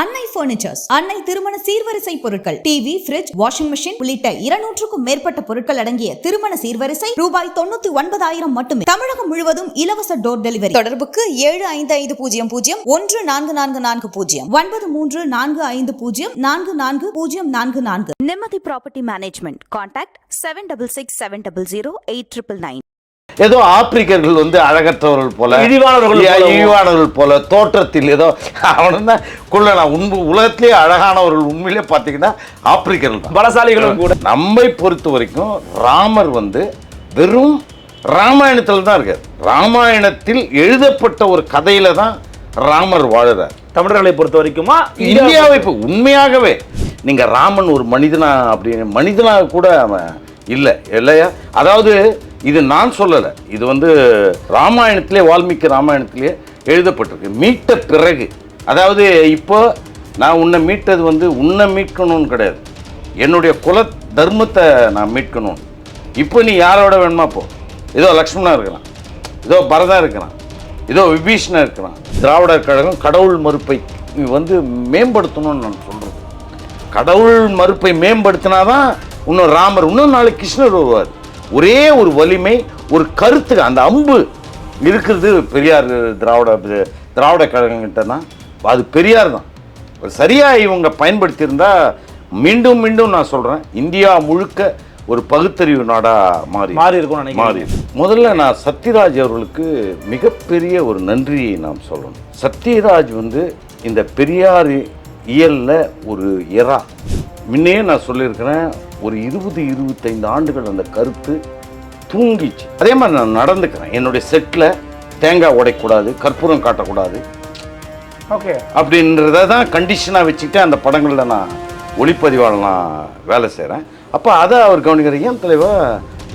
அன்னை பர்னிச்சர்ஸ் அன்னை திருமண சீர்வரிசை பொருட்கள். டிவி ஃபிரிட்ஜ் வாஷிங் மெஷின் உள்ளிட்ட இருநூற்றுக்கும் மேற்பட்ட பொருட்கள் அடங்கிய திருமண சீர்வரிசை ரூபாய் தொண்ணூத்தி ஒன்பதாயிரம் மட்டுமே. தமிழகம் முழுவதும் இலவச டோர் டெலிவரி தொடர்புக்கு ஏழு ஐந்து ஐந்து பூஜ்ஜியம் பூஜ்ஜியம் ஒன்று நான்கு நான்கு நான்கு பூஜ்ஜியம். ஒன்பது மூன்று நான்கு ஐந்து பூஜ்ஜியம் நான்கு நான்கு பூஜ்ஜியம் நான்கு நான்கு. Nimmathi property management contact seven double six seven double zero eight triple nine ஏதோ ஆப்பிரிக்கர்கள் வந்து அழகற்றவர்கள் போல இழிவானவர்கள். இழிவானவர்கள் போல தோற்றத்தில் ஏதோ அவனும் தான் குள்ளனா உண்மை உலகத்திலேயே அழகானவர்கள் உண்மையிலே பார்த்தீங்கன்னா ஆப்பிரிக்கர்கள் பலசாலிகளும் கூட. நம்மை பொறுத்த வரைக்கும் ராமர் வந்து வெறும் ராமாயணத்தில் தான் இருக்கார். ராமாயணத்தில் எழுதப்பட்ட ஒரு கதையில தான் ராமர் வாழுறார். தமிழர்களை பொறுத்த வரைக்குமா? இந்தியாவை இப்போ உண்மையாகவே நீங்க ராமன் ஒரு மனிதனா அப்படின்னு மனிதனாக கூட அவன் இல்லை இல்லையா? அதாவது இது நான் சொல்லலை. இது வந்து ராமாயணத்திலே வால்மீகி ராமாயணத்திலே எழுதப்பட்டிருக்கு. மீட்ட பிறகு. அதாவது இப்போ நான் உன்னை மீட்டது வந்து உன்னை மீட்கணும்னு கிடையாது. என்னுடைய குல தர்மத்தை நான் மீட்கணும். இப்போ நீ யாரோட வேணுமா போ? ஏதோ லக்ஷ்மணா இருக்கிறான் ஏதோ பரதா இருக்கிறான் ஏதோ விபீஷணா இருக்கிறான் திராவிடர் கழகம் கடவுள் மறுப்பை வந்து மேம்படுத்தணும்னு நான் சொல்கிறேன் கடவுள் மறுப்பை மேம்படுத்தினாதான் இன்னும் ராமர் இன்னும் நாளைக்கு கிருஷ்ணர் வருவார். ஒரே ஒரு வலிமை ஒரு கருத்து அந்த அம்பு இருக்கிறது பெரியார் திராவிட திராவிட கழகங்கிட்ட தான். அது பெரியார் தான். ஒரு சரியாக இவங்க பயன்படுத்தியிருந்தா மீண்டும் மீண்டும் நான் சொல்கிறேன் இந்தியா முழுக்க ஒரு பகுத்தறிவு நாடாக மாறி மாறி நினைக்கிறேன். மாறி முதல்ல நான் சத்யராஜ் அவர்களுக்கு மிகப்பெரிய ஒரு நன்றியை நாம் சொல்லணும். சத்யராஜ் வந்து இந்த பெரியார் இயல்ல ஒரு எரா முன்னையே நான் சொல்லியிருக்கிறேன் ஒரு இருபது இருபத்தைந்து ஆண்டுகள் அந்த கருத்து தூங்கிச்சு. அதே மாதிரி நான் நடந்துக்கிறேன். என்னுடைய செட்டில் தேங்காய் உடைக்கக்கூடாது கற்பூரம் காட்டக்கூடாது. ஓகே. அப்படின்றத தான் கண்டிஷனாக வச்சுக்கிட்டு அந்த படங்களில் நான் ஒளிப்பதிவாளர் நான் வேலை செய்கிறேன் அப்போ அதை அவர் கவனிக்கிற ஏன் தலைவா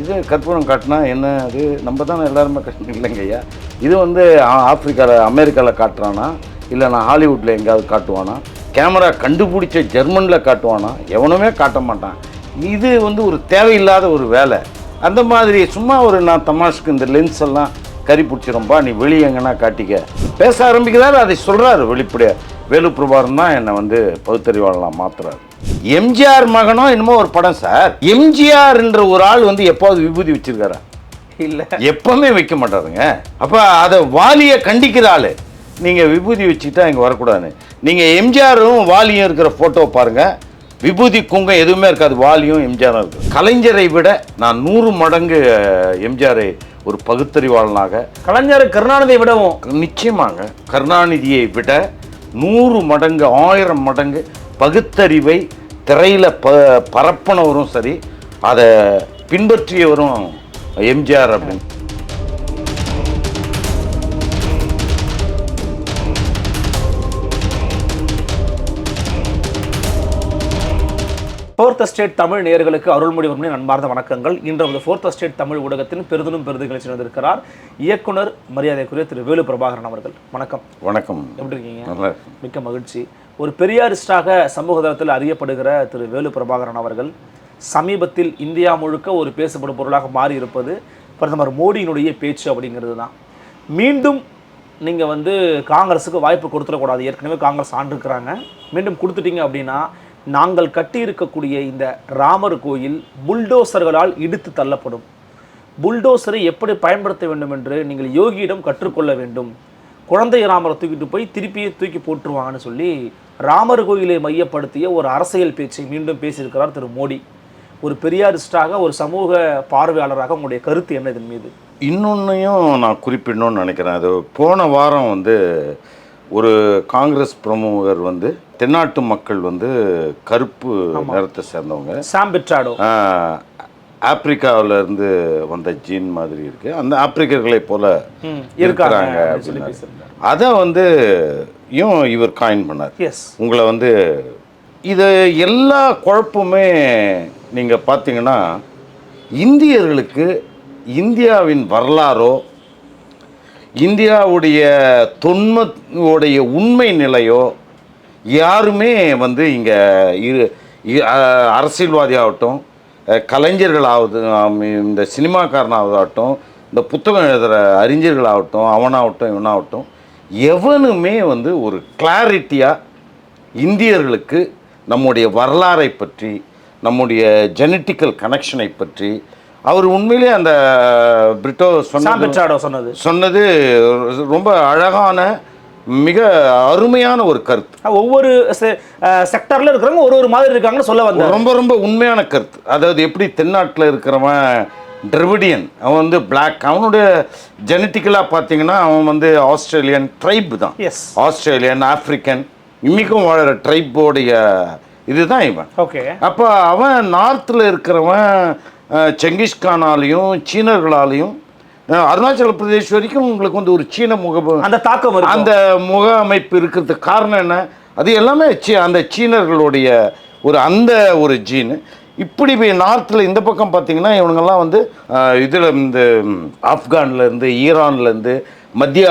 இது கற்பூரம் காட்டினா என்ன? அது நம்ம தானே எல்லாருமே கட்டணும் இல்லைங்க ஐயா. இது வந்து ஆப்பிரிக்காவில் அமெரிக்காவில் காட்டுறானா? இல்லை நான் ஹாலிவுட்டில் எங்கேயாவது காட்டுவானா? கேமரா கண்டுபிடிச்ச ஜெர்மனில் காட்டுவானா? எவனுமே காட்ட மாட்டான். இது வந்து ஒரு தேவையில்லாத ஒரு வேலை. அந்த மாதிரி சும்மா ஒரு நான் தமாஷ்க்கு இந்த லென்ஸ் எல்லாம் கறி பிடிச்சிரும்பா நீ வெளியே எங்கன்னா காட்டிக்க. பேச ஆரம்பிக்கிறாரு அதை சொல்கிறாரு வெளிப்படையா. வேலு பிரபாரம் தான் என்னை வந்து பகுத்தறிவாளலாம் மாத்துறாரு. எம்ஜிஆர் மகனோ என்னமோ ஒரு படம் சார். எம்ஜிஆர்ன்ற ஒரு ஆள் வந்து எப்போது விபூதி வச்சிருக்காரா? இல்ல. எப்பவுமே வைக்க மாட்டாருங்க. அப்போ அதை வாலியை கண்டிக்கிற ஆளு. நீங்கள் விபூதி வச்சுக்கிட்டா இங்கே வரக்கூடாதுன்னு. நீங்கள் எம்ஜிஆரும் வாலியும் இருக்கிற ஃபோட்டோ பாருங்க. விபூதி குங்கம் எதுவுமே இருக்காது வாலியும் எம்ஜிஆரும் இருக்கு. கலைஞரை விட நான் நூறு மடங்கு எம்ஜிஆரை ஒரு பகுத்தறிவாளனாக. கலைஞர் கருணாநிதியை விடவும். நிச்சயமாங்க. கருணாநிதியை விட நூறு மடங்கு ஆயிரம் மடங்கு பகுத்தறிவை திரையில் ப பரப்புனவரும் சரி அதை பின்பற்றியவரும் எம்ஜிஆர் அப்படின்னு. ஃபோர்த் ஸ்டேட் தமிழ் நேயர்களுக்கு அருள்மொழிவர்மனின் அன்பார்ந்த வணக்கங்கள். இன்று நமது ஃபோர்த் ஸ்டேட் தமிழ் ஊடகத்தின் பெரிதும் பெரிது நிகழ்ச்சி வந்திருக்கிறார் இயக்குனர் மரியாதைக்குரிய திரு வேலு பிரபாகரன் அவர்கள். வணக்கம். வணக்கம். எப்படி இருக்கீங்க. மிக்க மகிழ்ச்சி. ஒரு பெரியாரிஸ்டாக சமூக தளத்தில் அறியப்படுகிற திரு வேலு பிரபாகரன் அவர்கள் சமீபத்தில் இந்தியா முழுக்க ஒரு பேசப்படும் பொருளாக மாறி இருப்பது பிரதமர் மோடியினுடைய பேச்சு அப்படிங்கிறது தான் மீண்டும் நீங்கள் வந்து காங்கிரஸுக்கு வாய்ப்பு கொடுத்துடக்கூடாது. ஏற்கனவே காங்கிரஸ் ஆண்டிருக்கிறாங்க மீண்டும் கொடுத்துட்டீங்க அப்படின்னா நாங்கள் கட்டியிருக்கக்கூடிய இந்த ராமர் கோயில் புல்டோசர்களால் இடித்து தள்ளப்படும். புல்டோசரை எப்படி பயன்படுத்த வேண்டும் என்று நீங்கள் யோகியிடம் கற்றுக்கொள்ள வேண்டும். குழந்தை ராமரை தூக்கிட்டு போய் திருப்பியே தூக்கி போட்டுருவாங்கன்னு சொல்லி ராமர் கோயிலை மையப்படுத்திய ஒரு அரசியல் பேச்சை மீண்டும் பேசியிருக்கிறார் திரு மோடி. ஒரு பெரியாரிஸ்டாக ஒரு சமூக பார்வையாளராக உங்களுடைய கருத்து என்ன இதன் மீது? இன்னொன்னையும் நான் குறிப்பிடணும்னு நினைக்கிறேன். அது போன வாரம் வந்து ஒரு காங்கிரஸ் பிரமுகர் வந்து தென்னாட்டு மக்கள் வந்து கருப்பு நிறத்தை சேர்ந்தவங்க. சாம் பிட்ராடோ. ஆப்பிரிக்காவில் இருந்து வந்த ஜீன் மாதிரி இருக்கு. அந்த ஆப்பிரிக்கர்களை போல இருக்கிறாங்க அப்படின்னு அதை வந்து யும் இவர் காயின் பண்ணார். எஸ் உங்களை வந்து இது எல்லா குழப்பமே நீங்கள் பார்த்தீங்கன்னா இந்தியர்களுக்கு இந்தியாவின் வரலாறோ இந்தியாவுடைய தொன்மத்துடைய உண்மை நிலையோ யாருமே வந்து இங்கே இரு இ- அ- அரசியல்வாதி ஆகட்டும் அஹ், கலைஞர்களாவது இந்த சினிமாக்காரனாகட்டும் இந்த புத்தகம் எழுதுகிற அறிஞர்களாகட்டும் அவனாகட்டும் இவனாகட்டும் எவனுமே வந்து ஒரு கிளாரிட்டியாக இந்தியர்களுக்கு நம்முடைய வரலாறை பற்றி நம்முடைய ஜெனட்டிக்கல் கனெக்ஷனை பற்றி அவர் உண்மையிலே அந்த பிரிட்டோ சொன்னது. சொன்னது ரொம்ப அழகான மிக அருமையான ஒரு கருத்து. ஒவ்வொரு செக்டர்ல இருக்கிறவங்க ஒரு ஒரு மாதிரி இருக்காங்கன்னு சொல்ல வந்தார். ரொம்ப ரொம்ப உண்மையான கருத்து. அதாவது எப்படி தென்னாட்டில் இருக்கிறவன் டிரவிடியன் அவன் வந்து பிளாக் அவனுடைய ஜெனட்டிக்கலாக பார்த்தீங்கன்னா அவன் வந்து ஆஸ்திரேலியன் ட்ரைப் தான். Yes. ஆஸ்திரேலியன் ஆப்பிரிக்கன் இன்னைக்கும் வாழற ட்ரைப்போடைய இதுதான் இவன். ஓகே அப்போ அவன் நார்த்தில் இருக்கிறவன் செங்கிஸ்கானாலையும் சீனர்களாலையும் அருணாச்சல பிரதேஷ் வரைக்கும் உங்களுக்கு வந்து ஒரு சீன முக அந்த தாக்கம் அந்த முக அமைப்பு இருக்கிறதுக்கு காரணம் என்ன? அது எல்லாமே சீ- அந்த சீனர்களுடைய ஒரு அந்த ஒரு ஜீன் இப்படி நார்த்தில் இந்த பக்கம் பார்த்தீங்கன்னா இவனுங்கெல்லாம் வந்து இதில் இந்த ம், ஆப்கான்ல இருந்து ஈரான்ல இருந்து மத்திய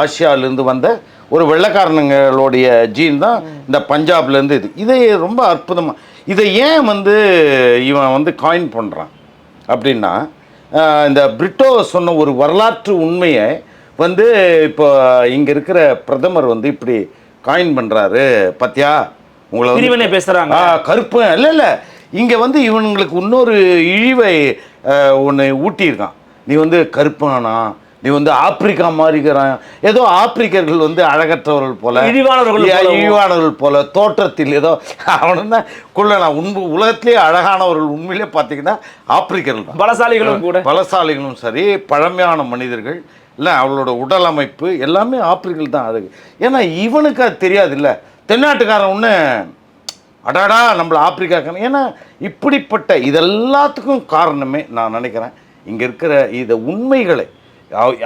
ஆசியாவிலேருந்து வந்த ஒரு வெள்ளைக்காரனுங்களுடைய ஜீன் தான் இந்த பஞ்சாப்ல இருந்து இது. இதை ரொம்ப அற்புதமாக இதை ஏன் வந்து இவன் வந்து காயின் பண்ணுறான் அப்படின்னா இந்த பிரிட்டோ சொன்ன ஒரு வரலாற்று உண்மையை வந்து இப்போ இங்கே இருக்கிற பிரதமர் வந்து இப்படி காயின் பண்ணுறாரு பத்தியா? உங்களை பிரிவினை பேசுறாங்க. ஆ, கருப்பு. இல்லை இல்லை. இங்கே வந்து இவனுங்களுக்கு இன்னொரு இழிவை ஒன்று ஊட்டியிருக்கான். நீ வந்து கருப்பானா? நீ வந்து ஆப்பிரிக்கா மாறிக்கிறான். ஏதோ ஆப்பிரிக்கர்கள் வந்து அழகற்றவர்கள் போல இழிவானவர்கள். இழிவானவர்கள் போல தோற்றத்தில் ஏதோ அவன குள்ளனா உண்மை உலகத்திலேயே அழகானவர்கள் உண்மையிலே பார்த்தீங்கன்னா ஆப்பிரிக்கர்கள் பலசாலிகளும் கூட. பலசாலிகளும் சரி பழமையான மனிதர்கள் இல்லை அவளோட உடல் அமைப்பு எல்லாமே ஆப்பிரிக்கல் தான். அழகு ஏன்னா இவனுக்கு அது தெரியாது இல்லை தென்னாட்டுக்காரன் ஒன்று அடாடா நம்மள ஆப்பிரிக்காக்காரன் ஏன்னா இப்படிப்பட்ட இதெல்லாத்துக்கும் காரணமே நான் நினைக்கிறேன். இங்கே இருக்கிற இந்த உண்மைகளை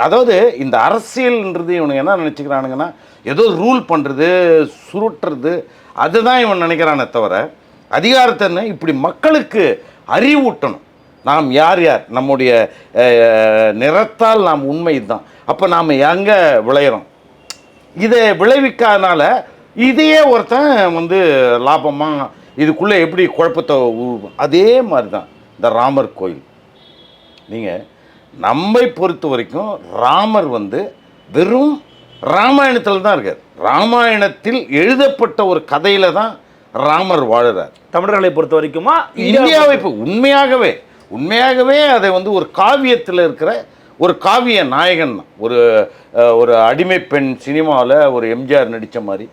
அதாவது இந்த அரசியல்ன்றது இவனுங்க என்ன நினச்சிக்கிறானுங்கன்னா ஏதோ ரூல் பண்ணுறது சுருட்டுறது அதுதான் இவன் நினைக்கிறானே தவிர அதிகாரத்தை இப்படி மக்களுக்கு அறிவூட்டணும். நாம் யார் யார்? நம்முடைய நிறத்தால் நாம் உண்மை தான் அப்போ நாம் எங்கே விளையிறோம்? இதை விளைவிக்காதனால இதையே ஒருத்தன் வந்து லாபமாக இதுக்குள்ளே எப்படி குழப்பத்தை அதே மாதிரி தான் இந்த ராமர் கோயில். நீங்கள் நம்மை பொறுத்த வரைக்கும் ராமர் வந்து வெறும் ராமாயணத்தில் தான் இருக்கார். ராமாயணத்தில் எழுதப்பட்ட ஒரு கதையில தான் ராமர் வாழுறார். தமிழர்களை பொறுத்த வரைக்குமா? இந்தியாவை இப்போ உண்மையாகவே உண்மையாகவே அதை வந்து ஒரு காவியத்தில் இருக்கிற ஒரு காவிய நாயகன் தான் ஒரு ஒரு அடிமை பெண் சினிமாவில் ஒரு எம்ஜிஆர் நடித்த மாதிரி.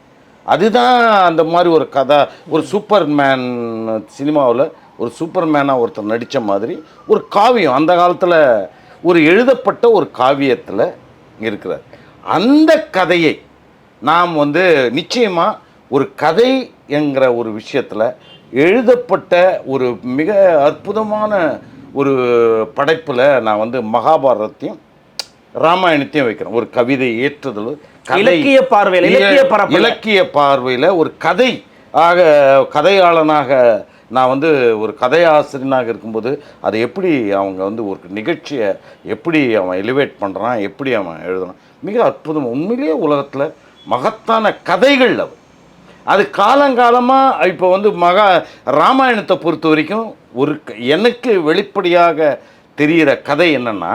அதுதான் அந்த மாதிரி ஒரு கதை ஒரு சூப்பர்மேன் சினிமாவில் ஒரு சூப்பர்மேனாக ஒருத்தர் நடித்த மாதிரி ஒரு காவியம். அந்த காலத்தில் ஒரு எழுதப்பட்ட ஒரு காவியத்தில் இருக்கிறார் அந்த கதையை நாம் வந்து நிச்சயமாக ஒரு கதை என்கிற ஒரு விஷயத்தில் எழுதப்பட்ட ஒரு மிக அற்புதமான ஒரு படைப்பில் நான் வந்து மகாபாரதத்தையும் ராமாயணத்தையும் வைக்கிறேன் ஒரு கவிதை ஏற்றுதல் இலக்கிய பார்வையில. இலக்கிய பார்வையில் ஒரு கதை ஆக கதையாளனாக நான் வந்து ஒரு கதையாசிரியனாக இருக்கும்போது அதை எப்படி அவங்க வந்து ஒரு நிகழ்ச்சியை எப்படி அவன் எலிவேட் பண்ணுறான் எப்படி அவன் எழுதுறான் மிக அற்புதம். உண்மையிலேயே உலகத்தில் மகத்தான கதைகள் அவை அது காலங்காலமாக இப்போ வந்து மகா ராமாயணத்தை பொறுத்த வரைக்கும் ஒரு எனக்கு வெளிப்படையாக தெரிகிற கதை என்னென்னா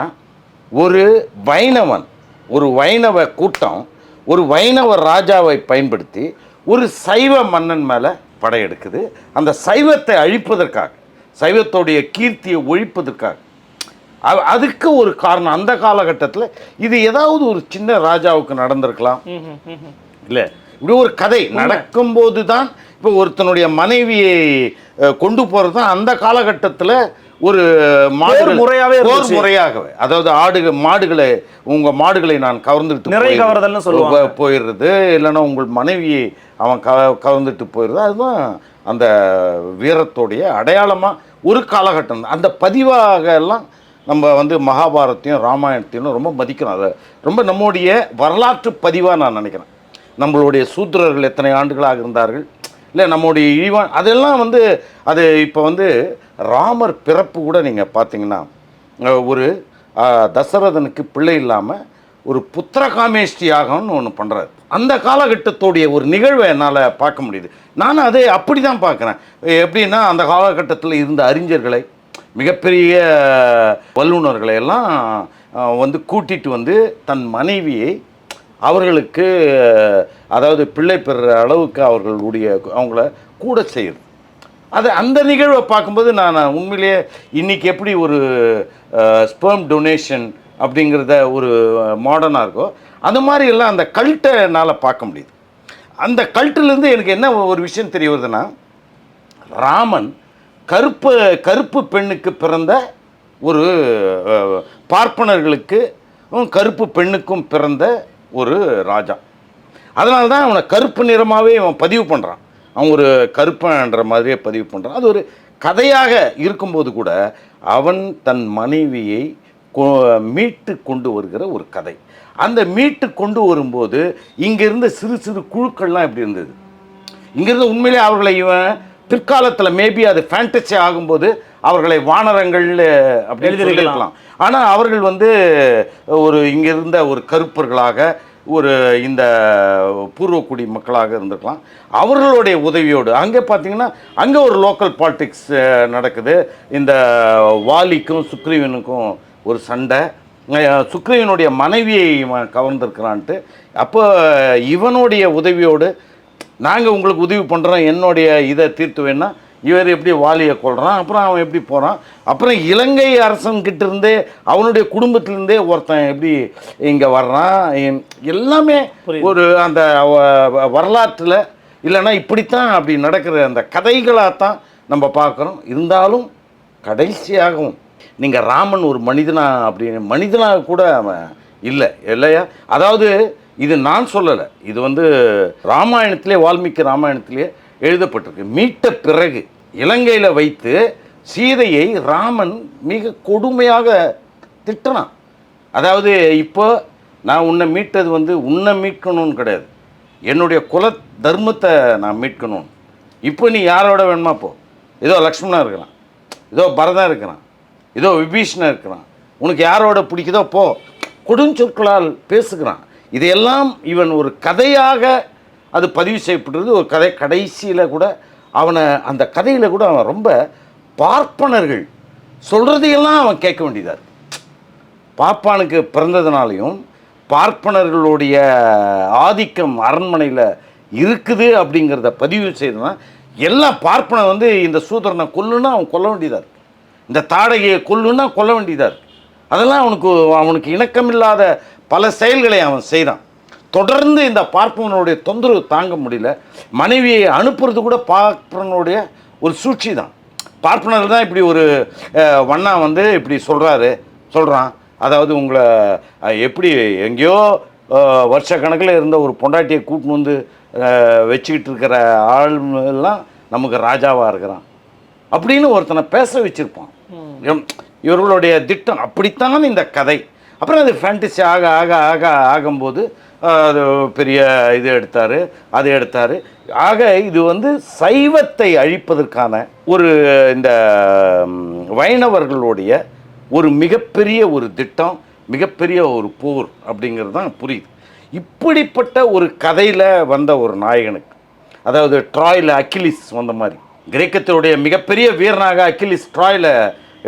ஒரு வைணவன் ஒரு வைணவ கூட்டம் ஒரு வைணவ ராஜாவை பயன்படுத்தி ஒரு சைவ மன்னன் மேலே படையெடுக்குது. அந்த சைவத்தை அழிப்பதற்காக சைவத்தோடைய கீர்த்தியை ஒழிப்பதற்காக. அதுக்கு ஒரு காரணம். அந்த காலகட்டத்தில் இது ஏதாவது ஒரு சின்ன ராஜாவுக்கு நடந்திருக்கலாம். இல்லை? இப்படி ஒரு கதை நடக்கும்போது தான் இப்போ ஒருத்தனுடைய மனைவியை கொண்டு போகிறது தான் அந்த காலகட்டத்தில் ஒரு முறையாவே போர் இருந்துச்சு. முறையாகவே அதாவது ஆடுகள் மாடுகளை உங்கள் மாடுகளை நான் கவர்ந்துட்டு நிறை போயிடுறது. கவர்தல்னு சொல்லுவாங்க. போயிடுறது இல்லைன்னா உங்கள் மனைவியை அவன் க கவர்ந்துட்டு போயிடுறது அதுதான் அந்த வீரத்தோடைய அடையாளமாக ஒரு காலகட்டம். அந்த பதிவாக எல்லாம் நம்ம வந்து மகாபாரத்தையும் ராமாயணத்தையும் ரொம்ப மதிக்கிறோம் அதை ரொம்ப நம்முடைய வரலாற்று பதிவாக நான் நினைக்கிறேன் நம்மளுடைய சூத்திரர்கள் எத்தனை ஆண்டுகளாக இருந்தார்கள் இல்லை நம்முடைய இழிவான் அதெல்லாம் வந்து அது இப்போ வந்து ராமர் பிறப்பு கூட நீங்கள் பார்த்தீங்கன்னா ஒரு தசரதனுக்கு பிள்ளை இல்லாமல் ஒரு புத்திர காமேஷ்டி ஒன்று பண்ணுறாரு அந்த காலகட்டத்துடைய ஒரு நிகழ்வை என்னால் பார்க்க முடியுது. நானும் அதை அப்படி தான் பார்க்குறேன் எப்படின்னா அந்த காலகட்டத்தில் இருந்த அறிஞர்களை மிகப்பெரிய வல்லுநர்களை எல்லாம் வந்து கூட்டிட்டு வந்து தன் மனைவியை அவர்களுக்கு அதாவது பிள்ளை பெறுற அளவுக்கு அவர்களுடைய அவங்கள கூட செய்யுது. அது அந்த நிகழ்வை பார்க்கும்போது நான் உண்மையிலேயே இன்றைக்கி எப்படி ஒரு ஸ்பெர்ம் டொனேஷன் அப்படிங்கிறத ஒரு மாடர்னாக இருக்கோ அந்த மாதிரி எல்லாம் அந்த கல்ட்டை என்னால் பார்க்க முடியுது. அந்த கல்ட்டிலேருந்து எனக்கு என்ன ஒரு விஷயம் தெரிய வருதுன்னா ராமன் கருப்பு கருப்பு பெண்ணுக்கு பிறந்த ஒரு பார்ப்பனர்களுக்கு கருப்பு பெண்ணுக்கும் பிறந்த ஒரு ராஜா. அதனால தான் அவனை கருப்பு நிறமாகவே அவன் பதிவு பண்ணுறான் அவன் ஒரு கருப்பன்ற மாதிரியே பதிவு பண்ணுறான் அது ஒரு கதையாக இருக்கும்போது கூட அவன் தன் மனைவியை மீட்டு கொண்டு வருகிற ஒரு கதை. அந்த மீட்டு கொண்டு வரும்போது இங்கிருந்த சிறு சிறு குழுக்கள்லாம் எப்படி இருந்தது? இங்கிருந்து உண்மையிலே அவர்களை இவன் பிற்காலத்தில் மேபி அது ஃபேண்டசி ஆகும்போது அவர்களை வானரங்கள் அப்படி எழுதியிருக்கலாம். ஆனால் அவர்கள் வந்து ஒரு இங்கிருந்த ஒரு கருப்பர்களாக ஒரு இந்த பூர்வக்குடி மக்களாக இருந்திருக்கலாம். அவர்களுடைய உதவியோடு அங்கே பார்த்தீங்கன்னா அங்கே ஒரு லோக்கல் பாலிடிக்ஸ் நடக்குது. இந்த வாலிக்கும் சுக்ரீவனுக்கும் ஒரு சண்டை. சுக்ரீவனுடைய மனைவியை இவன் கவர்ந்திருக்கிறான்ட்டு. அப்போ இவனுடைய உதவியோடு நாங்கள் உங்களுக்கு உதவி பண்ணுறோம் என்னுடைய இதை தீர்த்து வேணா இவர் எப்படி வாலியை கொள்கிறான் அப்புறம் அவன் எப்படி போகிறான் அப்புறம் இலங்கை அரசன்கிட்ட இருந்தே அவனுடைய குடும்பத்திலேருந்தே ஒருத்தன் எப்படி இங்கே வர்றான்? எல்லாமே. ஒரு அந்த வரலாற்றில் இல்லைன்னா இப்படித்தான் அப்படி நடக்கிற அந்த கதைகளாக தான் நம்ம பார்க்குறோம் இருந்தாலும் கடைசியாகவும் நீங்கள் ராமன் ஒரு மனிதனா அப்படி மனிதனாக கூட அவன் இல்லை இல்லையா? அதாவது இது நான் சொல்லலை. இது வந்து ராமாயணத்திலே வால்மீகி ராமாயணத்திலே எழுதப்பட்டிருக்கு. மீட்ட பிறகு இலங்கையில் வைத்து சீதையை ராமன் மிக கொடுமையாக திட்டினான். அதாவது இப்போ நான் உன்னை மீட்டது வந்து உன்னை மீட்கணும்னு கிடையாது. என்னுடைய குல தர்மத்தை நான் மீட்கணும். இப்போ நீ யாரோட வேணுமா போ. ஏதோ லக்ஷ்மணா இருக்கிறான் ஏதோ பரதன் இருக்கிறான் ஏதோ விபீஷணன் இருக்கிறான் உனக்கு யாரோட பிடிக்குதோ போ. கொடுஞ்சொற்களால் பேசுகிறான். இதையெல்லாம் இவன் ஒரு கதையாக அது பதிவு செய்யப்பட்டது ஒரு கதை கடைசியில் கூட அவனை அந்த கதையில் கூட அவன் ரொம்ப பார்ப்பனர்கள். சொல்கிறதையெல்லாம் அவன் கேட்க வேண்டியதாக பாப்பானுக்கு பிறந்ததுனாலையும் பார்ப்பனர்களுடைய ஆதிக்கம் அரண்மனையில் இருக்குது அப்படிங்கிறத பதிவு செய்தனா எல்லா பார்ப்பனை வந்து இந்த சூதரனை கொல்லுன்னா அவன் கொல்ல வேண்டியதாக இந்த தாடகையை கொல்லுன்னா கொல்ல வேண்டியதாக அதெல்லாம் அவனுக்கு அவனுக்கு இணக்கமில்லாத பல செயல்களை அவன் செய்கிறான் தொடர்ந்து இந்த பார்ப்பவனுடைய தொந்தரவு தாங்க முடியல. மனைவியை அனுப்புறது கூட பார்ப்பவனுடைய ஒரு சூழ்ச்சி தான். பார்ப்பனர் தான் இப்படி ஒரு வண்ணா வந்து இப்படி சொல்கிறாரு சொல்கிறான் அதாவது உங்களை எப்படி எங்கேயோ வருஷ கணக்கில் இருந்த ஒரு பொண்டாட்டியை கூட்டின்னு வந்து வச்சுக்கிட்டு இருக்கிற ஆள் எல்லாம் நமக்கு ராஜாவாக இருக்கிறான். அப்படின்னு ஒருத்தனை பேச வச்சிருப்பான். இவர்களுடைய திட்டம் அப்படித்தான் இந்த கதை. அப்புறம் அது ஃபேண்டசி ஆக ஆக ஆக ஆகும்போது பெரிய இது எடுத்தார் அது எடுத்தார். ஆக இது வந்து சைவத்தை அழிப்பதற்கான ஒரு இந்த வைணவர்களுடைய ஒரு மிகப்பெரிய ஒரு திட்டம் மிகப்பெரிய ஒரு போர் அப்படிங்கிறது தான் புரியுது. இப்படிப்பட்ட ஒரு கதையில் வந்த ஒரு நாயகனுக்கு அதாவது ட்ராயில் அக்கிலிஸ் வந்த மாதிரி கிரேக்கத்தினுடைய மிகப்பெரிய வீரனாக அக்கிலிஸ் ட்ராயில்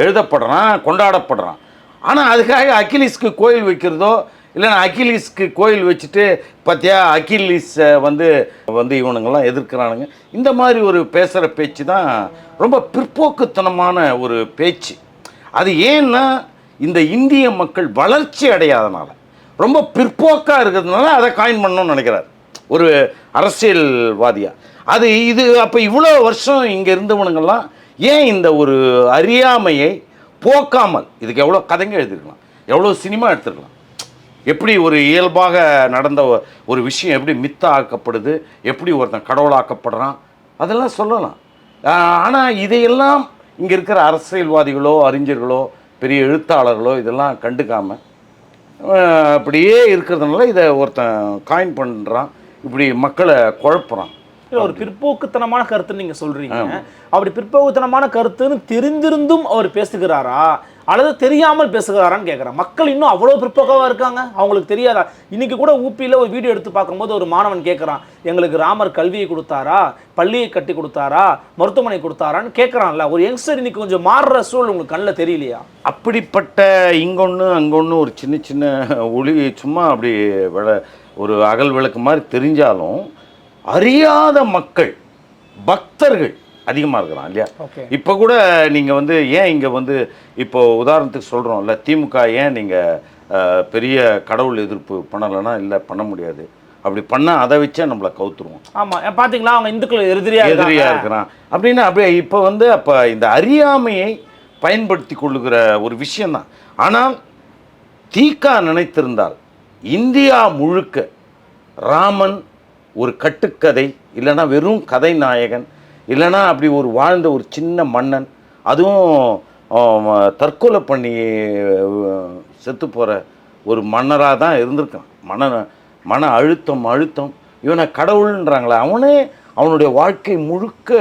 எழுதப்படுறான் கொண்டாடப்படுறான். ஆனால் அதுக்காக அக்கிலிஸ்க்கு கோயில் வைக்கிறதோ இல்லைன்னா அகிலீஸ்க்கு கோயில் வச்சுட்டு பார்த்தியா அகிலீஸை வந்து வந்து இவனுங்கெல்லாம் எதிர்க்கிறானுங்க. இந்த மாதிரி ஒரு பேசுகிற பேச்சு தான் ரொம்ப பிற்போக்குத்தனமான ஒரு பேச்சு. அது ஏன்னா இந்த இந்திய மக்கள் வளர்ச்சி அடையாதனால ரொம்ப பிற்போக்காக இருக்கிறதுனால அதை காயின் பண்ணணும்னு நினைக்கிறார். ஒரு அரசியல்வாதியாக அது இது அப்போ இவ்வளோ வருஷம் இங்கே இருந்தவனுங்கெல்லாம் ஏன் இந்த ஒரு அறியாமையை போக்காமல் இதுக்கு எவ்வளோ கதைங்க எழுதிருக்கலாம் எவ்வளோ சினிமா எடுத்துருக்கலாம் எப்படி ஒரு இயல்பாக நடந்த ஒரு விஷயம் எப்படி மித்த ஆக்கப்படுது எப்படி ஒருத்தன் கடவுளாக்கப்படுறான் அதெல்லாம் சொல்லலாம். ஆனால் இதையெல்லாம் இங்கே இருக்கிற அரசியல்வாதிகளோ அறிஞர்களோ பெரிய எழுத்தாளர்களோ இதெல்லாம் கண்டுக்காமல் அப்படியே இருக்கிறதுனால இதை ஒருத்தன் காயின் பண்ணுறான் இப்படி மக்களை குழப்புறான். இல்ல, ஒரு பிற்போக்குத்தனமான கருத்துன்னு நீங்க சொல்றீங்க. அப்படி பிற்போக்குத்தனமான கருத்துன்னு தெரிந்திருந்தும் அவர் பேசுகிறாரா? அல்லது தெரியாமல் பேசுகிறாரான்னு கேட்குறேன் மக்கள் இன்னும் அவ்வளோ பிற்போக்காவா இருக்காங்க? அவங்களுக்கு தெரியாதா? இன்னைக்கு கூட ஊப்பியில் ஒரு வீடியோ எடுத்து பார்க்கும்போது ஒரு மாணவன் கேட்குறான் எங்களுக்கு ராமர் கல்வியை கொடுத்தாரா? பள்ளியை கட்டி கொடுத்தாரா? மருத்துவமனை கொடுத்தாரான்னு கேட்குறான்ல ஒரு யங்ஸ்டர் இன்னைக்கு கொஞ்சம் மாறுற சூழல் உங்களுக்கு கண்ணில் தெரியலையா? அப்படிப்பட்ட இங்கொன்று அங்கொன்று ஒரு சின்ன சின்ன ஒளி சும்மா அப்படி விள ஒரு அகல் விளக்கு மாதிரி தெரிஞ்சாலும் அறியாத மக்கள் பக்தர்கள் அதிகமாக இருக்கிறான் இல்லையா? இப்போ கூட நீங்கள் வந்து ஏன் இங்கே வந்து இப்போ உதாரணத்துக்கு சொல்கிறோம்ல திமுக ஏன் நீங்கள் பெரிய கடவுள் எதிர்ப்பு பண்ணலைன்னா இல்லை பண்ண முடியாது. அப்படி பண்ணால் அதை வச்சே நம்மளை கவுத்துருவோம். ஆமா. பாத்தீங்களா? அவங்க இந்துக்கள் எதிரியா எதிரியா இருக்காங்க. இருக்கிறான். அப்படின்னு அப்படியே இப்போ வந்து அப்போ இந்த அறியாமையை பயன்படுத்தி கொள்ளுகிற ஒரு விஷயம்தான். ஆனால் தீகா நினைத்திருந்தால் இந்தியா முழுக்க ராமன் ஒரு கட்டுக்கதை இல்லைன்னா வெறும் கதை நாயகன் இல்லைன்னா அப்படி ஒரு வாழ்ந்த ஒரு சின்ன மன்னன் அதுவும் தற்கொலை பண்ணி செத்து போகிற ஒரு மன்னராக தான் இருந்திருக்கான். மன மன அழுத்தம் அழுத்தம். இவனை கடவுள்ன்றாங்களே அவனே அவனுடைய வாழ்க்கை முழுக்க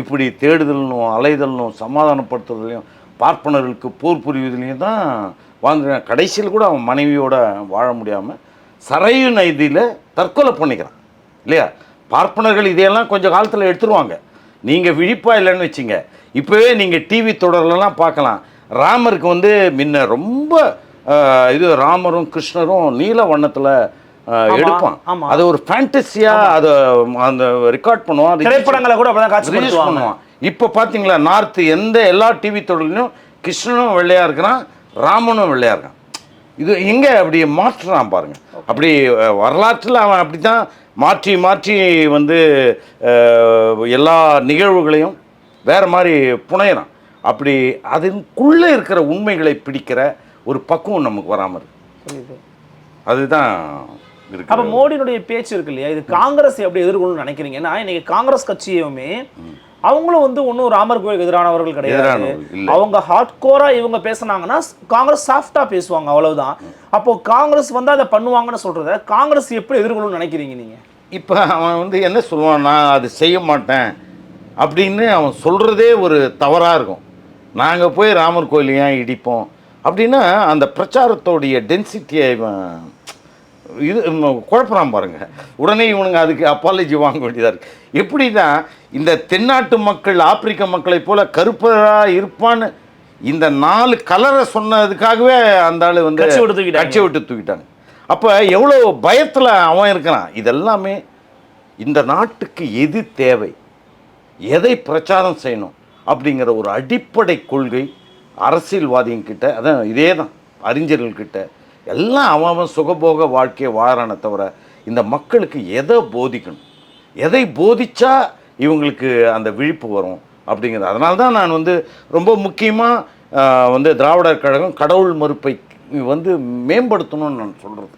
இப்படி தேடுதலும் அலைதலும் சமாதானப்படுத்துறதுலையும் பார்ப்பனர்களுக்கு போர் புரிவதிலையும் தான் வாழ்ந்துருக்கான். கடைசியில் கூட அவன் மனைவியோட வாழ முடியாமல் சரையு நைதியில் தற்கொலை பண்ணிக்கிறான். இல்லையா? பார்ப்பனர்கள் இதையெல்லாம் கொஞ்சம் காலத்தில் எடுத்துருவாங்க. நீங்கள் விழிப்பா இல்லைன்னு வச்சுங்க. இப்போவே நீங்கள் டிவி தொடர்லலாம் பார்க்கலாம். ராமருக்கு வந்து முன்ன ரொம்ப இது ராமரும் கிருஷ்ணரும் நீல வண்ணத்தில் எடுப்பான். அது ஒரு ஃபேண்டசியா அதை அந்த ரெக்கார்ட் பண்ணுவான். திரைப்படங்களை கூட ரிலீஸ் பண்ணுவான். இப்போ பார்த்தீங்களா நார்த் எந்த எல்லா டிவி தொடர்லையும் கிருஷ்ணனும் வெள்ளையா இருக்கிறான் ராமனும் வெள்ளையா இருக்கான் இது எங்க அப்படி மாற்றுறான் பாருங்க. அப்படி வரலாற்றில் அவன் அப்படி தான் மாற்றி மாற்றி வந்து எல்லா நிகழ்வுகளையும் வேற மாதிரி புனையிறான். அப்படி அதற்குள்ளே இருக்கிற உண்மைகளை பிடிக்கிற ஒரு பக்குவம் நமக்கு வராமல் இருக்கு. புரியுது. அதுதான் அப்ப இருக்கு மோடியினுடைய பேச்சு இருக்கு இல்லையா? இது காங்கிரஸ் எப்படி எதிர்கொள்ளணும்னு நினைக்கிறீங்க? ஏன்னா இன்னைக்கு காங்கிரஸ் கட்சியுமே அவங்களும் வந்து ஒன்றும் ராமர் கோயிலுக்கு எதிரானவர்கள் கிடையாது. அவங்க ஹார்ட் கோரா இவங்க பேசுனாங்கன்னா காங்கிரஸ் சாஃப்டா பேசுவாங்க அவ்வளவுதான். அப்போ காங்கிரஸ் வந்து அதை பண்ணுவாங்கன்னு சொல்றத காங்கிரஸ் எப்படி எதிர்கொள்ளணும்னு நினைக்கிறீங்க நீங்க? இப்போ அவன் வந்து என்ன சொல்லுவான் நான் அது செய்ய மாட்டேன் அப்படின்னு அவன் சொல்கிறதே ஒரு தவறாக இருக்கும். நாங்கள் போய் ராமர் கோயில் ஏன் இடிப்போம்? அப்படின்னா அந்த பிரச்சாரத்தோடைய டென்சிட்டியை இவன் இது குழப்புறான் பாருங்க. உடனே இவனுங்க அதுக்கு அப்பாலஜி வாங்க வேண்டியதாக இருக்கு. எப்படின்னா இந்த தென்னாட்டு மக்கள் ஆப்பிரிக்க மக்களைப் போல கருப்பராக இருப்பான்னு இந்த நாலு கலரை சொன்னதுக்காகவே அந்த ஆள் வந்து கட்சி விட்டு தூக்கிட்டாங்க. கட்சி விட்டு தூக்கிட்டாங்க. அப்போ எவ்வளோ பயத்தில் அவன் இருக்கிறான்? இதெல்லாமே இந்த நாட்டுக்கு எது தேவை? எதை பிரச்சாரம் செய்யணும்? அப்படிங்கிற ஒரு அடிப்படை கொள்கை அரசியல்வாதிங்கிட்ட அதான் இதே தான் அறிஞர்கள்கிட்ட எல்லாம் அவன் அவன் சுகபோக வாழ்க்கையை வாழறான தவிர இந்த மக்களுக்கு எதை போதிக்கணும்? எதை போதிச்சா இவங்களுக்கு அந்த விழிப்பு வரும் அப்படிங்கிறது. அதனால தான் நான் வந்து ரொம்ப முக்கியமாக வந்து திராவிடர் கழகம் கடவுள் மறுப்பை வந்து மேம்படுத்தணும்னு நான் சொல்கிறது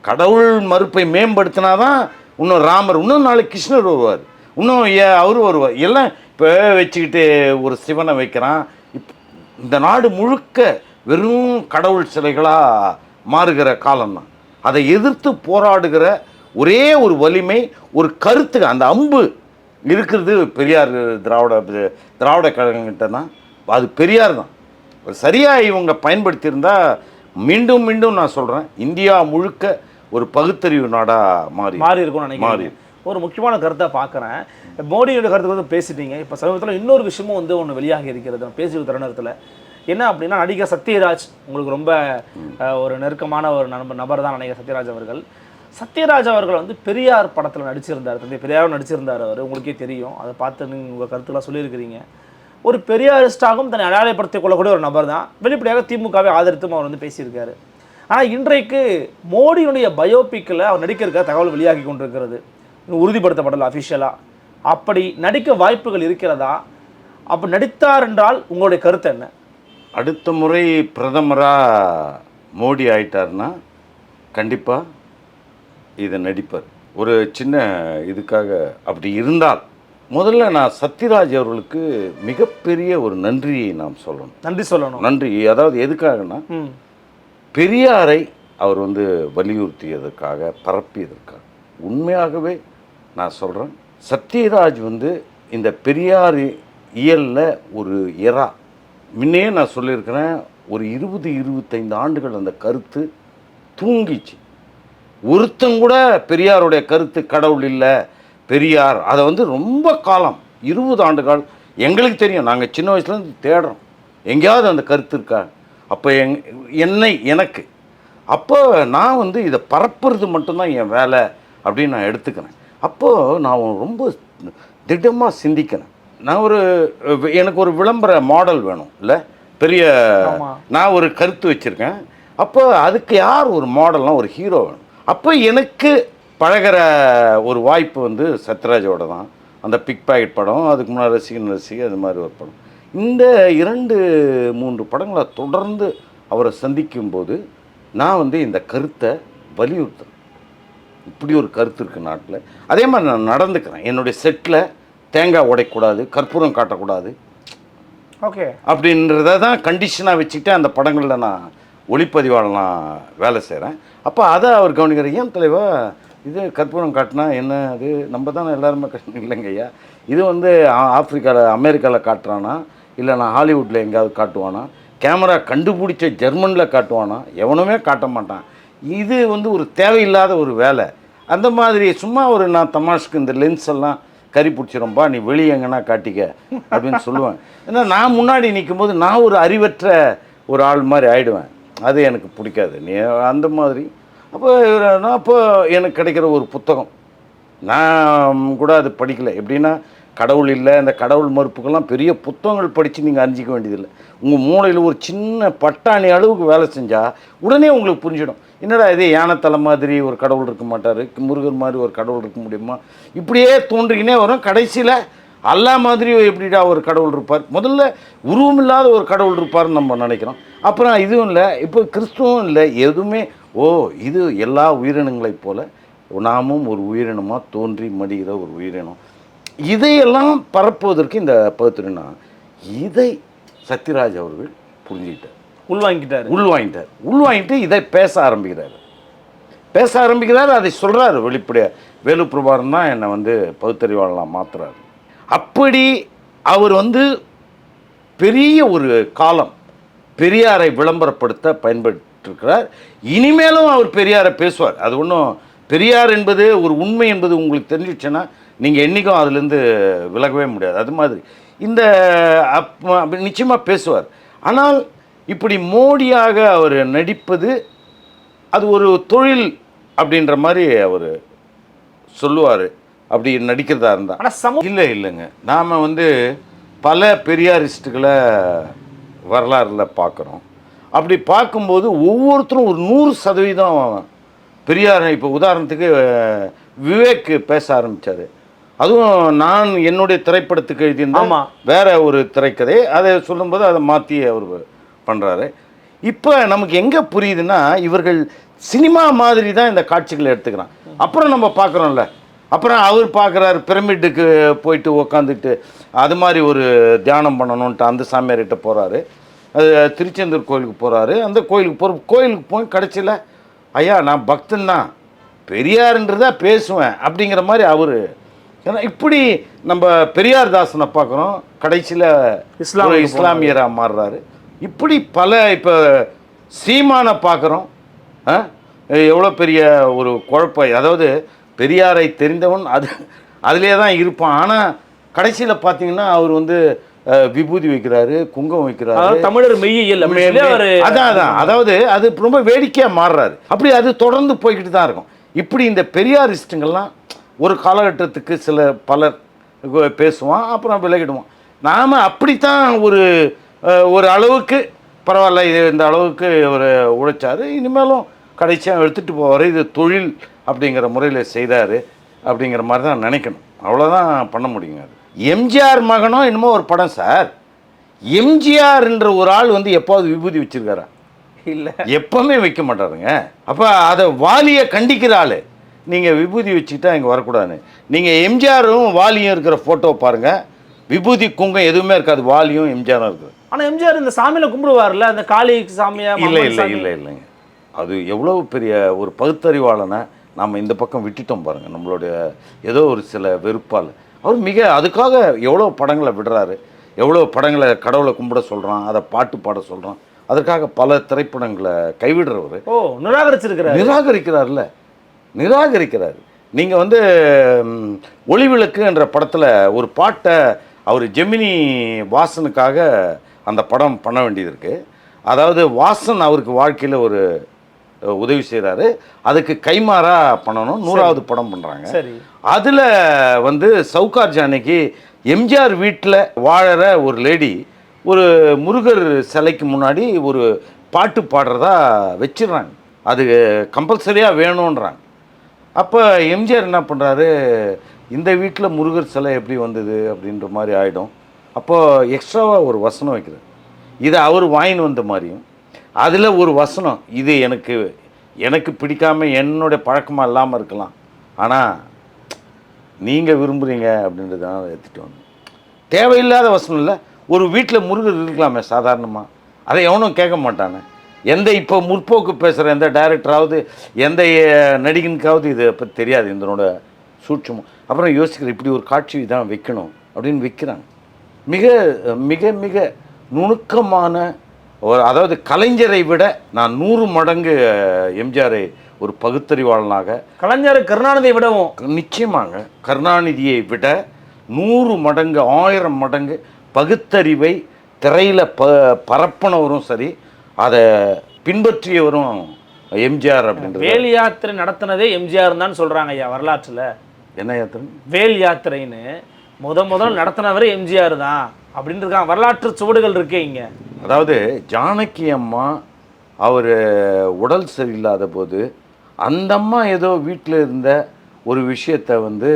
கடவுள் மறுப்பை மேம்படுத்தினா தான் இன்னும் ராமர் இன்னும் நாளைக்கு கிருஷ்ணர் வருவார் இன்னும் ஏ- அவரு வருவார். எல்லாம் இப்போ வச்சுக்கிட்டு ஒரு சிவனை வைக்கிறான். இப் இந்த நாடு முழுக்க வெறும் கடவுள் சிலைகளாக மாறுகிற காலம்தான். அதை எதிர்த்து போராடுகிற ஒரே ஒரு வலிமை ஒரு கருத்து அந்த அம்பு இருக்கிறது பெரியார் திராவிட திராவிட கழகங்கிட்ட தான் அது பெரியார் தான் சரியாக இவங்க பயன்படுத்தியிருந்தா மீண்டும் மீண்டும் நான் சொல்கிறேன் இந்தியா முழுக்க ஒரு பகுத்தறிவு நாடாக மாறி மாறி இருக்கும்னு மாறி நினைக்கிறேன் ஒரு முக்கியமான கருத்தை பார்க்குறேன். மோடியோட கருத்து வந்து பேசிட்டீங்க. இப்போ சமீபத்தில் இன்னொரு விஷயமும் வந்து ஒன்று வெளியாகி இருக்கிறது. பேசிய தருணத்தில் என்ன அப்படின்னா நடிகர் சத்யராஜ் உங்களுக்கு ரொம்ப ஒரு நெருக்கமான ஒரு நண்பர் நபர் தான் நடிகர் சத்யராஜ் அவர்கள். சத்யராஜ் அவர்கள் வந்து பெரியார் படத்தில் நடிச்சிருந்தார் தந்தை பெரியாரும் நடிச்சிருந்தார் அவர். உங்களுக்கே தெரியும். அதை பார்த்து நீங்கள் உங்கள் கருத்துலாம் சொல்லியிருக்கிறீங்க. ஒரு பெரியாரிஸ்டாகவும் தன்னை அடையாளப்படுத்திக் கொள்ளக்கூடிய ஒரு நபர் தான். வெளிப்படையாக திமுகவை ஆதரித்தும் அவர் வந்து பேசியிருக்காரு. ஆனால் இன்றைக்கு மோடியினுடைய பயோபிக்கில் அவர் நடிக்க இருக்க தகவல் வெளியாகி கொண்டிருக்கிறது. இன்னும் உறுதிப்படுத்தப்படல அஃபிஷியலாக அப்படி நடிக்க வாய்ப்புகள் இருக்கிறதா? அப்படி நடித்தார் என்றால் உங்களுடைய கருத்து என்ன? அடுத்த முறை பிரதமராக மோடி ஆயிட்டார்னா கண்டிப்பாக இதை நடிப்பார். ஒரு சின்ன இதுக்காக அப்படி இருந்தால் முதல்ல நான் சத்யராஜ் அவர்களுக்கு மிகப்பெரிய ஒரு நன்றியை நாம் சொல்லணும். நன்றி சொல்லணும். நன்றி. அதாவது எதுக்காகன்னா ம். பெரியாரை அவர் வந்து வலியுறுத்தியதற்காக பரப்பியதற்காக. உண்மையாகவே நான் சொல்கிறேன் சத்யராஜ் வந்து இந்த பெரியார் இயலில் ஒரு எரா முன்னையே நான் சொல்லியிருக்கிறேன் ஒரு இருபது இருபத்தைந்து ஆண்டுகள் அந்த கருத்து தூங்கிச்சு. ஒருத்தங்கூட பெரியாருடைய கருத்து கடவுள் இல்லை பெரியார் அதை வந்து ரொம்ப காலம் இருபது ஆண்டு காலம் எங்களுக்கு தெரியும் நாங்கள் சின்ன வயசுலேருந்து தேடுறோம். எங்கேயாவது அந்த கருத்து இருக்கா? அப்போ எங் என்னை எனக்கு. அப்போ நான் வந்து இதை பரப்புறது மட்டும்தான் என் வேலை அப்படின்னு நான் எடுத்துக்கிறேன். அப்போது நான் ரொம்ப திடமாக சிந்திக்கிறேன். நான் ஒரு எனக்கு ஒரு விளம்பர மாடல் வேணும் இல்லை? பெரிய. நான் ஒரு கருத்து வச்சுருக்கேன். அப்போ அதுக்கு யார் ஒரு மாடல்னா ஒரு ஹீரோ வேணும்? அப்போ எனக்கு பழகுற ஒரு வாய்ப்பு வந்து சத்யராஜோட தான். அந்த பிக் பாக்கெட் படம் அதுக்கு முன்னாடி ரசிகன் ரசிகை அது மாதிரி ஒரு படம். இந்த இரண்டு மூன்று படங்களை தொடர்ந்து அவரை சந்திக்கும்போது நான் வந்து இந்த கருத்தை வலியுறுத்துறேன் இப்படி ஒரு கருத்து இருக்குது நாட்டில். அதே மாதிரி நான் நடந்துக்கிறேன். என்னுடைய செட்டில் தேங்காய் உடைக்கக்கூடாது கற்பூரம் காட்டக்கூடாது. ஓகே. அப்படின்றத தான் கண்டிஷனாக வச்சுக்கிட்டு அந்த படங்களில் நான் ஒளிப்பதிவாளர் நான் வேலை செய்கிறேன் அப்போ அதை அவர் கவனிக்கிற ஏன் தலைவா இது கற்பூரம் காட்டினா என்ன அது? நம்ம தானே எல்லாருமே கஷ்டம் இல்லைங்க ஐயா. இது வந்து ஆப்பிரிக்காவில் அமெரிக்காவில் காட்டுறானா? இல்லை நான் ஹாலிவுட்டில் எங்கேயாவது காட்டுவானா? கேமரா கண்டுபிடிச்ச ஜெர்மனில் காட்டுவானா? எவனுமே காட்ட மாட்டான். இது வந்து ஒரு தேவையில்லாத ஒரு வேலை. அந்த மாதிரி சும்மா ஒரு நான் தமாஷ்க்கு இந்த லென்ஸ் எல்லாம் கறி பிடிச்சிரும்பா நீ வெளியே எங்கன்னா காட்டிக்க அப்படின்னு சொல்லுவேன். ஏன்னா நான் முன்னாடி நிற்கும் போது நான் ஒரு அறிவற்ற ஒரு ஆள் மாதிரி ஆயிடுவேன். அது எனக்கு பிடிக்காது. நீ அந்த மாதிரி. அப்போ நான் அப்போ எனக்கு கிடைக்கிற ஒரு புத்தகம். நான் கூட அது படிக்கலை. எப்படின்னா கடவுள் இல்லை இந்த கடவுள் மறுப்புக்கெல்லாம் பெரிய புத்தகங்கள் படித்து நீங்கள் அறிஞ்சிக்க வேண்டியதில்லை. உங்கள் மூளையில் ஒரு சின்ன பட்டாணி அளவுக்கு வேலை செஞ்சால் உடனே உங்களுக்கு புரிஞ்சிடும். என்னடா இதே யானைத்தலை மாதிரி ஒரு கடவுள் இருக்க மாட்டார் முருகர் மாதிரி ஒரு கடவுள் இருக்க முடியுமா? இப்படியே தோன்றிக்கினே வரும். கடைசியில் அல்லா மாதிரி எப்படிடா ஒரு கடவுள் இருப்பார்? முதல்ல உருவம் இல்லாத ஒரு கடவுள் இருப்பார்னு நம்ம நினைக்கிறோம். அப்புறம் இதுவும் இல்லை இப்போ கிறிஸ்துவும் இல்லை எதுவுமே. ஓ இது எல்லா உயிரினங்களைப் போல நாமும் ஒரு உயிரினமாக தோன்றி மடிகிற ஒரு உயிரினம். இதையெல்லாம் பரப்புவதற்கு இந்த பகுத்துனா இதை சத்யராஜ் அவர்கள் புரிஞ்சுக்கிட்டார். உள்வாங்கிட்டாரு. உள்வாங்கிட்டார். உள்வாங்கிட்டு இதை பேச ஆரம்பிக்கிறார். பேச ஆரம்பிக்கிறார் அதை சொல்கிறாரு வெளிப்படையாக வேலுப்பிரபாரன் தான் என்னை வந்து பகுத்தறிவாளலாம் மாத்துறாரு. அப்படி அவர் வந்து பெரிய ஒரு காலம் பெரியாரை விளம்பரப்படுத்த பயன்பட்டிருக்கிறார் இனிமேலும் அவர் பெரியாரை பேசுவார். அது ஒன்றும் பெரியார் என்பது ஒரு உண்மை என்பது உங்களுக்கு தெரிஞ்சிச்சுன்னா நீங்கள் என்றைக்கும் அதுலேருந்து விலகவே முடியாது. அது மாதிரி. இந்த அப் நிச்சயமாக பேசுவார். ஆனால் இப்படி மோடியாக அவர் நடிப்பது அது ஒரு தொழில் அப்படின்ற மாதிரி அவர் சொல்லுவார். அப்படி நடிக்கிறதா இருந்தால் ஆனா சமூக இல்லை இல்லைங்க. நாம் வந்து பல பெரியாரிஸ்ட்டுகளை வரலாறுல பார்க்குறோம் அப்படி பார்க்கும்போது ஒவ்வொருத்தரும் ஒரு நூறு சதவீதம் பெரியார் இப்போ உதாரணத்துக்கு விவேக் பேச ஆரம்பித்தார் அதுவும் நான் என்னுடைய திரைப்படத்துக்கு எழுதியிருந்தேன். வேற ஒரு திரைக்கதை. அதை சொல்லும்போது அதை மாற்றி அவர் பண்ணுறாரு இப்போ நமக்கு எங்கே புரியுதுன்னா இவர்கள் சினிமா மாதிரி தான் இந்த காட்சிகளை எடுத்துக்கிறான். அப்புறம் நம்ம பார்க்குறோம்ல. அப்புறம் அவர் பார்க்குறாரு பிரமிட்டுக்கு போயிட்டு உக்காந்துட்டு அது மாதிரி ஒரு தியானம் பண்ணணுன்ட்டு அந்த சாமியார்கிட்ட போகிறாரு அது திருச்செந்தூர் கோயிலுக்கு போகிறாரு அந்த கோயிலுக்கு போகிற கோயிலுக்கு போய் கடைசியில் ஐயா நான் பக்தன் தான். பெரியாருன்றதா பேசுவேன். அப்படிங்கிற மாதிரி அவர் ஏன்னா இப்படி நம்ம பெரியார் தாசனை பார்க்குறோம். கடைசியில் இஸ்லாமுக்கு ஒரு இஸ்லாமியராக மாறுறாரு. இப்படி பல இப்போ சீமானை பார்க்குறோம். எவ்வளோ பெரிய ஒரு குழப்பம். அதாவது பெரியாரை தெரிந்தவன் அது அதிலே தான் இருப்பான். ஆனால் கடைசியில் பார்த்தீங்கன்னா அவர் வந்து விபூதி வைக்கிறாரு குங்குமம் வைக்கிறாரு. தமிழர் மெய்யியல் அதான் அதான். அதாவது அது ரொம்ப வேடிக்கையாக மாறுறாரு. அப்படி அது தொடர்ந்து போய்கிட்டு தான் இருக்கும். இப்படி இந்த பெரியாரிஸ்ட்டுங்கள்லாம் ஒரு காலகட்டத்துக்கு சில பலர் பேசுவான் அப்புறம் விலகிடுவான். நாம் அப்படித்தான் ஒரு ஒரு அளவுக்கு பரவாயில்ல இது இந்த அளவுக்கு ஒரு உழைச்சாரு இனிமேலும் கடைசியாக எடுத்துகிட்டு போவார் இது தொழில் அப்படிங்கிற முறையில் செய்தார் அப்படிங்கிற மாதிரி தான் நினைக்கணும். அவ்வளோதான் பண்ண முடியுங்க அது. எம்ஜிஆர் மகனோ என்னமோ ஒரு படம் சார். எம்ஜிஆர்ன்ற ஒரு ஆள் வந்து எப்போது விபூதி வச்சிருக்காரா? இல்ல. எப்பவுமே வைக்க மாட்டாருங்க. அப்போ அதை வாலியை கண்டிக்கிற ஆள். நீங்கள் விபூதி வச்சுக்கிட்டா இங்கே வரக்கூடாதுன்னு. நீங்கள் எம்ஜிஆரும் வாலியும் இருக்கிற ஃபோட்டோ பாருங்கள் விபூதி குங்கம் எதுவுமே இருக்காது வாலியும் எம்ஜிஆரும் இருக்குது. ஆனா எம்ஜிஆர் இந்த சாமியில கும்பிடுவார்ல அந்த காளி சாமியா இல்லை இல்லை. இல்லை இல்லைங்க. அது எவ்வளவு பெரிய ஒரு பகுத்தறிவாளனை நாம் இந்த பக்கம் விட்டுட்டோம் பாருங்கள் நம்மளுடைய ஏதோ ஒரு சில வெறுப்பால். அவர் மிக அதுக்காக எவ்வளோ படங்களை விடுறாரு. எவ்வளோ படங்களை கடவுளை கும்பிட சொல்கிறான் அதை பாட்டு பாட சொல்கிறான் அதற்காக பல திரைப்படங்களை கைவிடுறவர். ஓ நிராகரிச்சிருக்கிறாரு. நிராகரிக்கிறார்ல நிராகரிக்கிறார். நீங்கள் வந்து ஒளிவிளக்கு என்ற படத்தில் ஒரு பாட்டை அவர் ஜெமினி வாசனுக்காக அந்த படம் பண்ண வேண்டியது இருக்குது அதாவது வாசன் அவருக்கு வாழ்க்கையில் ஒரு உதவி செய்கிறாரு அதுக்கு கைமாறா பண்ணணும். நூறாவது படம் பண்ணுறாங்க அதில் வந்து சவுகார் ஜானகி எம்ஜிஆர் வீட்டில் வாழற ஒரு லேடி ஒரு முருகர் சிலைக்கு முன்னாடி ஒரு பாட்டு பாடுறதா வச்சிடுறாங்க அது கம்பல்சரியாக வேணுன்றாங்க. அப்போ எம்ஜிஆர் என்ன பண்ணுறாரு இந்த வீட்டில் முருகர் சிலை எப்படி வந்தது அப்படின்ற மாதிரி ஆகிடும் அப்போது எக்ஸ்ட்ராவாக ஒரு வசனம் வைக்கிறார். இதை அவர் வாங்கின்னு வந்த மாதிரியும் அதில் ஒரு வசனம் இது எனக்கு எனக்கு பிடிக்காம என்னுடைய பழக்கமாக இல்லாமல் இருக்கலாம். ஆனால் நீங்கள் விரும்புகிறீங்க அப்படின்றதுனால எடுத்துகிட்டு வந்தோம். தேவையில்லாத வசனம் இல்லை. ஒரு வீட்டில் முருகர் இருக்கலாமே சாதாரணமாக அதை எவனும் கேட்க மாட்டானே. எந்த இப்போ முற்போக்கு பேசுகிற எந்த டைரக்டராவது எந்த நடிகனுக்காவது இதை பற்றி தெரியாது இதனோட சூட்சமம். அப்புறம் யோசிக்கிற இப்படி ஒரு காட்சி தான் வைக்கணும் அப்படின்னு வைக்கிறாங்க. மிக மிக மிக நுணுக்கமான ஒரு அதாவது கலைஞரை விட நான் நூறு மடங்கு எம்ஜிஆரை ஒரு பகுத்தறிவாளனாக. கலைஞர் கருணாநிதியை விடவும். நிச்சயமாங்க கருணாநிதியை விட நூறு மடங்கு ஆயிரம் மடங்கு பகுத்தறிவை திரையில் ப பரப்பினவரும் சரி அதை பின்பற்றியவரும் எம்ஜிஆர் அப்படின்றது. வேல் யாத்திரை நடத்தினதே எம்ஜிஆர் தான் சொல்றாங்க ஐயா வரலாற்றுல. என்ன யாத்திரை? வேல் யாத்திரைன்னு முத முதல் நடத்தினவரே எம்ஜிஆர் தான் அப்படின்னு இருக்காங்க வரலாற்று சுவடுகள் இருக்கே இங்க. அதாவது ஜானகி அம்மா அவர் உடல் சரியில்லாத போது அந்த அம்மா ஏதோ வீட்டில் இருந்த ஒரு விஷயத்தை வந்து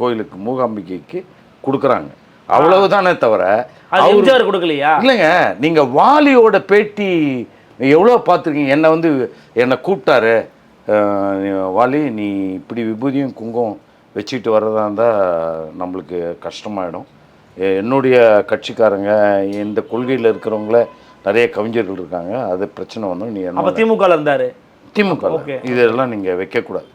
கோயிலுக்கு மூகாம்பிகைக்கு கொடுக்குறாங்க. அவ்வளவுதானே தவிர அவரு- கொடுக்கலையா? இல்லைங்க நீங்க வாலியோட பேட்டி எவ்வளோ பார்த்துருக்கீங்க? என்னை வந்து என்னை கூப்பிட்டாரு. வாலி நீ இப்படி விபூதியும் குங்குமம் வச்சுட்டு வர்றதா இருந்தால் நம்மளுக்கு கஷ்டமாயிடும். என்னுடைய கட்சிக்காரங்க இந்த கொள்கையில் இருக்கிறவங்கள நிறைய கவிஞர்கள் இருக்காங்க. அது பிரச்சனை ஒன்றும் நீ அப்ப திமுக இருந்தாரு? திமுக. இதெல்லாம் நீங்கள் வைக்கக்கூடாது.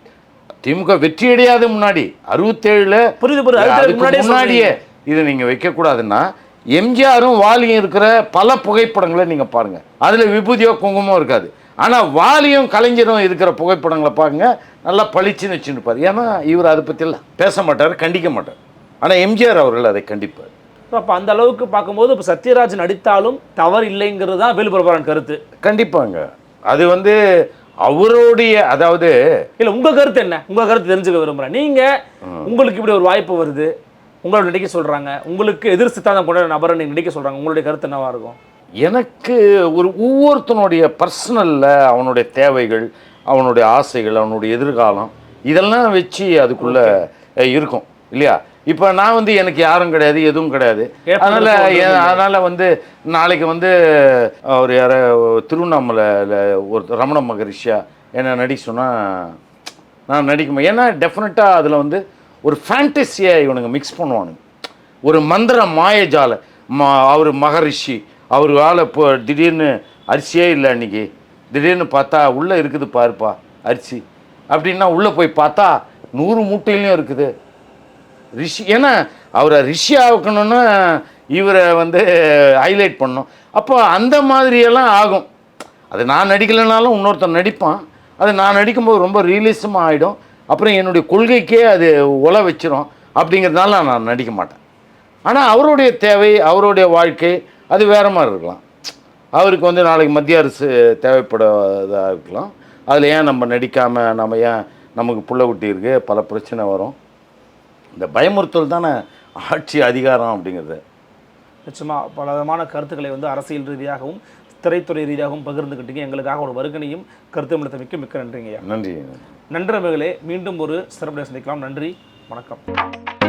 திமுக வெற்றி அடையாத முன்னாடி. அறுபத்தேழுல புரியுது முன்னாடியே இதை நீங்கள் வைக்கக்கூடாதுன்னா எம்ஜிஆரும் வாலியும் இருக்கிற பல புகைப்படங்களை நீங்கள் பாருங்க. அதில் விபூதியோ குங்குமம் இருக்காது. ஆனால் வாலியும் கலைஞரும் இருக்கிற புகைப்படங்களை பாருங்க. நல்லா பளிச்சுன்னு வச்சுருப்பார். ஏன்னா இவர் அதை பற்றியெல்லாம் பேச மாட்டார் கண்டிக்க மாட்டார். ஆனால் எம்ஜிஆர் அவர்கள் அதை கண்டிப்பார். அப்ப அந்த அளவுக்கு பார்க்கும்போது இப்ப சத்யராஜ் நடித்தாலும் தவறு இல்லைங்கிறது தான் வேலுபிரபாரன் கருத்து. கண்டிப்பாங்க. அது வந்து அவருடைய அதாவது இல்ல உங்க கருத்து என்ன? உங்க கருத்து தெரிஞ்சுக்க விரும்புறேன். நீங்க உங்களுக்கு இப்படி ஒரு வாய்ப்பு வருது. உங்களோட நடிக்க சொல்றாங்க. உங்களுக்கு எதிர் சித்தாந்தம் கொண்ட நபரை நீங்க நடிக்க சொல்றாங்க. உங்களுடைய கருத்து என்னவா இருக்கும்? எனக்கு ஒரு ஒவ்வொருத்தனுடைய பர்சனலில் அவனுடைய தேவைகள் அவனுடைய ஆசைகள் அவனுடைய எதிர்காலம் இதெல்லாம் வச்சு அதுக்குள்ள இருக்கும். இல்லையா? இப்போ நான் வந்து எனக்கு யாரும் கிடையாது எதுவும் கிடையாது. அதனால. அதனால வந்து நாளைக்கு வந்து அவர் யார திருவண்ணாமலையில் ஒரு ரமண மகரிஷியா என்ன நடிக்க சொன்னா நான் நடிக்குமா ஏன்னா டெஃபினட்டாக அதில் வந்து ஒரு ஃபேண்டஸியை இவனுங்க மிக்ஸ் பண்ணுவானுங்க. ஒரு மந்திர மாயஜால மா அவர் மகரிஷி அவர் வேலை இப்போ திடீர்னு அரிசியே இல்லை அன்னைக்கு. திடீர்னு பார்த்தா உள்ளே இருக்குது பாருப்பா அரிசி. அப்படின்னா உள்ளே போய் பார்த்தா நூறு மூட்டையிலையும் இருக்குது. ரிஷி ஏன்னா அவரை ரிஷி ஆக்கணும்னா இவரை வந்து ஹைலைட் பண்ணணும். அப்போ அந்த மாதிரியெல்லாம் ஆகும். அது நான் நடிக்கலைனாலும் இன்னொருத்தன் நடிப்பான். அது நான் நடிக்கும்போது ரொம்ப ரியலிசமாக ஆகிடும் அப்புறம் என்னுடைய கொள்கைக்கே அது உல வச்சிரும் அப்படிங்கிறதுனால நான் நடிக்க மாட்டேன். ஆனால் அவருடைய தேவை அவருடைய வாழ்க்கை அது வேற மாதிரி இருக்கலாம். அவருக்கு வந்து நாளைக்கு மத்திய அரசு தேவைப்படுவதாக இருக்கலாம். அதில் ஏன் நம்ம நடிக்காமல் நம்ம ஏன் நமக்கு புள்ள குட்டி இருக்கு பல பிரச்சனை வரும். இந்த பயமுறுத்தல் தானே ஆட்சி அதிகாரம் அப்படிங்கிறது. நிச்சயமாக பல விதமான கருத்துக்களை வந்து அரசியல் ரீதியாகவும் திரைத்துறை ரீதியாகவும் பகிர்ந்துக்கிட்டீங்க எங்களுக்காக ஒரு வருகனையும் கருத்து மிக்க மிக்க நன்றிங்கய்யா. நன்றி நன்றி மீண்டும் ஒரு சிறப்புடைய சந்திக்கலாம். நன்றி. வணக்கம்.